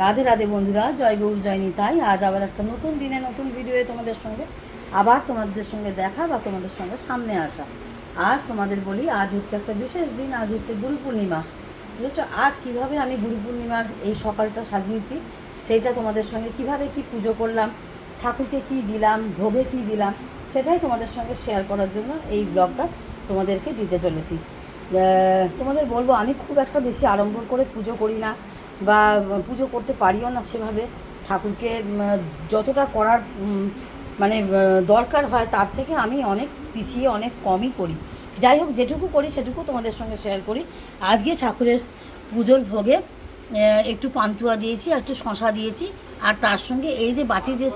রাধে রাধে বন্ধুরা, জয় গৌর, জয় নিতাই। আজ আবার একটা নতুন দিনে নতুন ভিডিওয়ে তোমাদের সঙ্গে, আবার তোমাদের সঙ্গে দেখা বা তোমাদের সঙ্গে সামনে আসা। আজ তোমাদের বলি, আজ হচ্ছে একটা বিশেষ দিন, আজ হচ্ছে গুরু পূর্ণিমা। বুঝেছ? আজ কীভাবে আমি গুরু পূর্ণিমার এই সকালটা সাজিয়েছি, সেইটা তোমাদের সঙ্গে কীভাবে কি পুজো করলাম, ঠাকুরকে কি দিলাম, ভোগে কি দিলাম, সেটাই তোমাদের সঙ্গে শেয়ার করার জন্য এই ব্লগটা তোমাদেরকে দিতে চলেছি। তোমাদের বলব, আমি খুব একটা বেশি আড়ম্বর করে পুজো করি না। বা পুজো করতে পারিও না সেভাবে। ঠাকুরকে যতটা করার মানে দরকার হয় তার থেকে আমি অনেক পিছিয়ে, অনেক কমই করি। যাই হোক, যেটুকু করি সেটুকু তোমাদের সঙ্গে শেয়ার করি। আজকে ঠাকুরের পুজোর ভোগে একটু পান্তুয়া দিয়েছি, আর একটু শশা দিয়েছি। আর তার সঙ্গে এই যে বাটি যে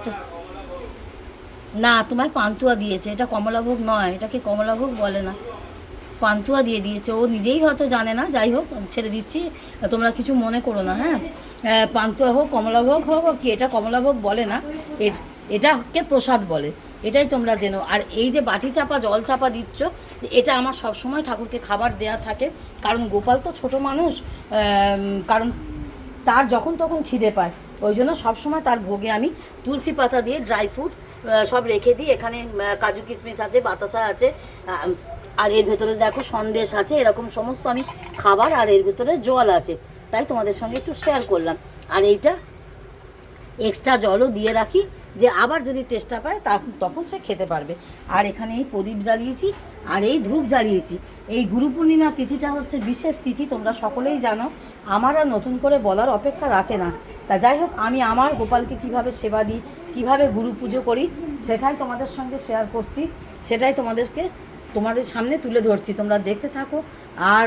না, তোমায় পান্তুয়া দিয়েছে। এটা কমলাভোগ নয়, এটাকে কমলাভোগ বলে না। পান্তুয়া দিয়ে দিয়েছে। ও নিজেই হয়তো জানে না। যাই হোক, ছেড়ে দিচ্ছি। তোমরা কিছু মনে করো না হ্যাঁ? পান্তুয়া হোক কমলাভোগ হোক কি, এটা কমলাভোগ বলে না। এটাকে প্রসাদ বলে। এটাই তোমরা জেনো। আর এই যে বাটি চাপা, জল চাপা দিচ্ছ, এটা আমার সব সময় ঠাকুরকে খাবার দেয়া থাকে। কারণ গোপাল তো ছোট মানুষ কারণ তার যখন তখন খিদে পায়। ওই জন্য সবসময় তার ভোগে আমি তুলসী পাতা দিয়ে, ড্রাই ফ্রুট সব রেখে দিই। এখানে কাজু কিশমিশ আছে, বাতাসা আছে। আর এর ভেতরে দেখো সন্দেশ আছে, এরকম সমস্ত আমি খাবার আর এর ভেতরে জল আছে। তাই তোমাদের সঙ্গে একটু শেয়ার করলাম। আর এইটা এক্সট্রা জলও দিয়ে রাখি, যে আবার যদি তেষ্টা পায়, তা তখন সে খেতে পারবে। আর এখানে এই প্রদীপ জ্বালিয়েছি, আর এই ধূপ জ্বালিয়েছি। এই গুরু পূর্ণিমা তিথিটা হচ্ছে বিশেষ তিথি, তোমরা সকলেই জানো। আমার আর নতুন করে বলার অপেক্ষা রাখে না। তা যাই হোক, আমি আমার গোপালকে কীভাবে সেবা দিই, কীভাবে গুরু পুজো করি, সেটাই তোমাদের সঙ্গে শেয়ার করছি। সেটাই তোমাদেরকে তোমাদের সামনে তুলে ধরছি, তোমরা দেখতে থাকো। আর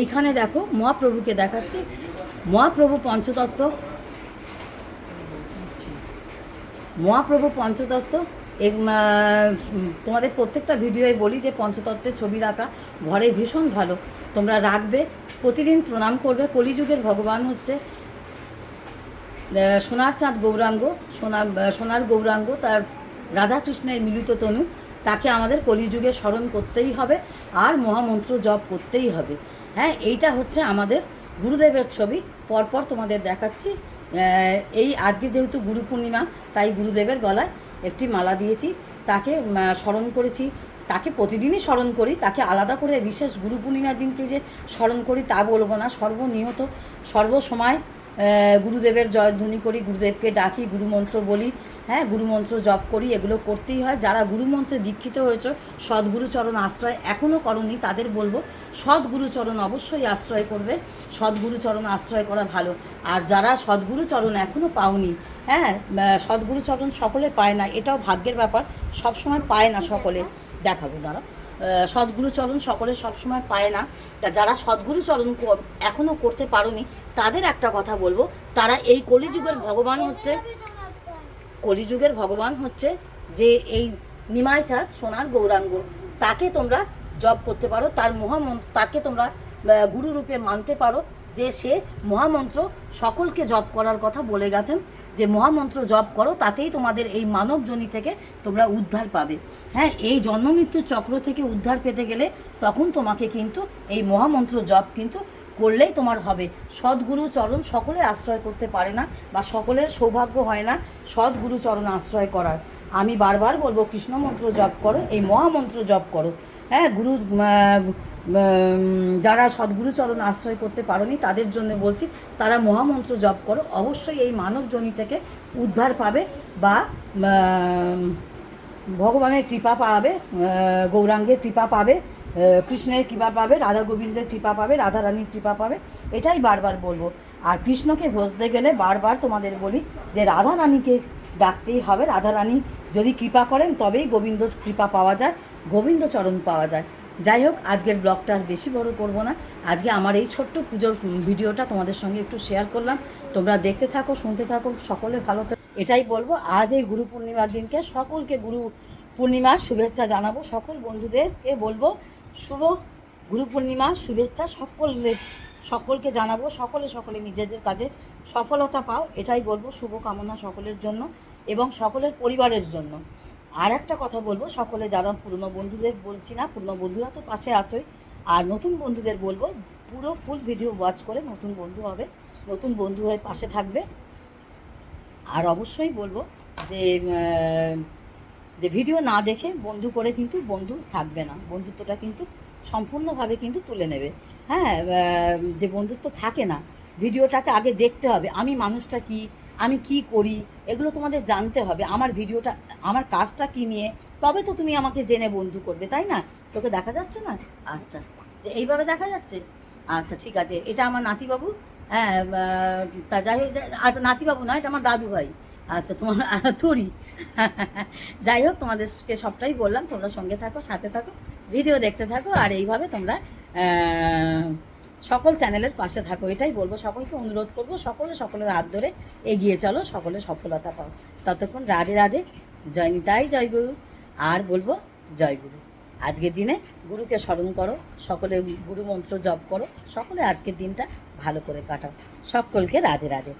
এইখানে দেখো, মহাপ্রভুকে দেখাচ্ছি। মহাপ্রভু পঞ্চতত্ত্ব। মহাপ্রভু পঞ্চতত্ত্ব। তোমাদের প্রত্যেকটা ভিডিওয় বলি যে পঞ্চতত্ত্বের ছবি রাখা ঘরে ভীষণ ভালো। তোমরা রাখবে, প্রতিদিন প্রণাম করবে। কলিযুগের ভগবান হচ্ছে সোনার চাঁদ গৌরাঙ্গ। সোনা, সোনার গৌরাঙ্গ, তার রাধাকৃষ্ণের মিলিত তনু। তাকে আমাদের কলিযুগে স্মরণ করতেই হবে আর মহামন্ত্র জপ করতেই হবে। হ্যাঁ এইটা হচ্ছে আমাদের গুরুদেবের ছবি। পরপর তোমাদের দেখাচ্ছি। এই আজকে যেহেতু গুরু পূর্ণিমা, তাই গুরুদেবের গলায় একটি মালা দিয়েছি। তাকে স্মরণ করেছি। তাকে প্রতিদিনই স্মরণ করি। তাকে আলাদা করে বিশেষ গুরু পূর্ণিমার দিনকে যে স্মরণ করি তা বলব না। সর্বনিহত সর্বসময় গুরুদেবের জয়ধ্বনি করি, গুরুদেবকে ডাকি, গুরুমন্ত্র বলি হ্যাঁ গুরুমন্ত্র জপ করি, এগুলো করতেই হয়। যারা গুরুমন্ত্রে দীক্ষিত হয়েছে সদ্গুরুচরণ আশ্রয় এখনও করনি, তাদের বলব সদ্গুরুচরণ অবশ্যই আশ্রয় করবে। সদ্গুরুচরণ আশ্রয় করা ভালো। আর যারা সদ্গুরুচরণ এখনও পাওনি হ্যাঁ সদ্গুরুচরণ সকলে পায় না, এটাও ভাগ্যের ব্যাপার, সবসময় পায় না সকলে। দেখাবো দাঁড়া সদ্গুরুচরণ সকলে সবসময় পায় না। তা যারা সদ্গুরু চরণ এখনও করতে পারোনি, তাদের একটা কথা বলব। তারা এই কলিযুগের ভগবান হচ্ছে, কলিযুগের ভগবান হচ্ছে যে এই নিমাই চাঁদ, সোনার গৌরাঙ্গ। তাকে তোমরা জপ করতে পারো, তার মহামন্ত্র, তাকে তোমরা গুরুরূপে গুরু রূপে মানতে পারো। যে সে মহামন্ত্র সকলকে জপ করার কথা বলে গেছেন, যে মহামন্ত্র জপ করো, তাতেই তোমাদের এই মানবজনী থেকে তোমরা উদ্ধার পাবে। হ্যাঁ এই জন্মমৃত্যুর চক্র থেকে উদ্ধার পেতে গেলে তখন তোমাকে কিন্তু এই মহামন্ত্র জপ কিন্তু করলেই তোমার হবে। সদ্গুরু চরণ সকলে আশ্রয় করতে পারে না বা সকলের সৌভাগ্য হয় না সদ্গুরু চরণ আশ্রয় করার। আমি বারবার বলব, কৃষ্ণমন্ত্র জপ করো, এই মহামন্ত্র জপ করো। হ্যাঁ গুরু যারা সদ্গুরু চরণ আশ্রয় করতে পারোনি, তাদের জন্য বলছি, তারা মহামন্ত্র জপ করো। অবশ্যই এই মানব জনি থেকে উদ্ধার পাবে বা ভগবানের কৃপা পাবে গৌরাঙ্গের কৃপা পাবে কৃষ্ণের কৃপা পাবে, রাধা গোবিন্দের কৃপা পাবে, রাধা রানীর কৃপা পাবে, এটাই বারবার বলব। আর কৃষ্ণকে ভজতে গেলে বারবার তোমাদের বলি যে, রাধা রানীকে ডাকতেই হবে। রাধা রানী যদি কৃপা করেন, তবেই গোবিন্দ কৃপা পাওয়া যায় গোবিন্দচরণ পাওয়া যায়। যাই হোক, আজকের ব্লগটা আর বেশি বড় করব না। আজকে আমার এই ছোট্ট পুজোর ভিডিওটা তোমাদের সঙ্গে একটু শেয়ার করলাম। তোমরা দেখতে থাকো, শুনতে থাকো, সকলে ভালো থাকো। এটাই বলব, আজ এই গুরু পূর্ণিমার দিনকে সকলকে গুরু পূর্ণিমার শুভেচ্ছা জানাব। সকল বন্ধুদেরকে বলব, শুভ গুরু পূর্ণিমার শুভেচ্ছা সকলে সকলকে জানাব। সকলে সকলে নিজেদের কাজে সফলতা পাও, এটাই বলব। শুভ কামনা সকলের জন্য এবং সকলের পরিবারের জন্য। আর একটা কথা বলব, সকলে যারা পুরনো বন্ধুদের বলছি না, পুরনো বন্ধুরা তো পাশে আছোই। আর নতুন বন্ধুদের বলব, পুরো ফুল ভিডিও ওয়াচ করে নতুন বন্ধু হবে, নতুন বন্ধু হয়ে পাশে থাকবে। আর অবশ্যই বলব যে যে ভিডিও না দেখে বন্ধু করে কিন্তু বন্ধু থাকবে না। বন্ধুত্বটা কিন্তু সম্পূর্ণভাবে কিন্তু তুলে নেবে। হ্যাঁ যে বন্ধুত্ব থাকে না ভিডিওটাকে আগে দেখতে হবে, আমি মানুষটা কি আমি কি করি? এগুলো তোমাদের জানতে হবে। আমার ভিডিওটা, আমার কাজটা কি নিয়ে? তবে তো তুমি আমাকে জেনে বন্ধু করবে, তাই না? তোকে দেখা যাচ্ছে না? আচ্ছা যে এইভাবে দেখা যাচ্ছে? আচ্ছা ঠিক আছে। এটা আমার নাতিবাবু। হ্যাঁ তা যাই হোক আচ্ছা নাতিবাবু নয় এটা আমার দাদু ভাই। আচ্ছা তোমার, থরি। যাই হোক, তোমাদেরকে সবটাই বললাম। তোমরা সঙ্গে থাকো, সাথে থাকো, ভিডিও দেখতে থাকো, আর এইভাবে তোমরা সকল চ্যানেলের পাশে থাকো, এটাই বলব। সকলকে অনুরোধ করব, সকলে সকলের হাত ধরে এগিয়ে চলো সকলে সফলতা পাও। ততক্ষণ রাধে রাধে, জয় নিতাই, জয় গুরু। আর বলব, জয় গুরু। আজকের দিনে গুরুকে স্মরণ করো, সকলে গুরু মন্ত্র জপ করো, সকলে আজকের দিনটা ভালো করে কাটাও। সকলকে রাধে রাধে।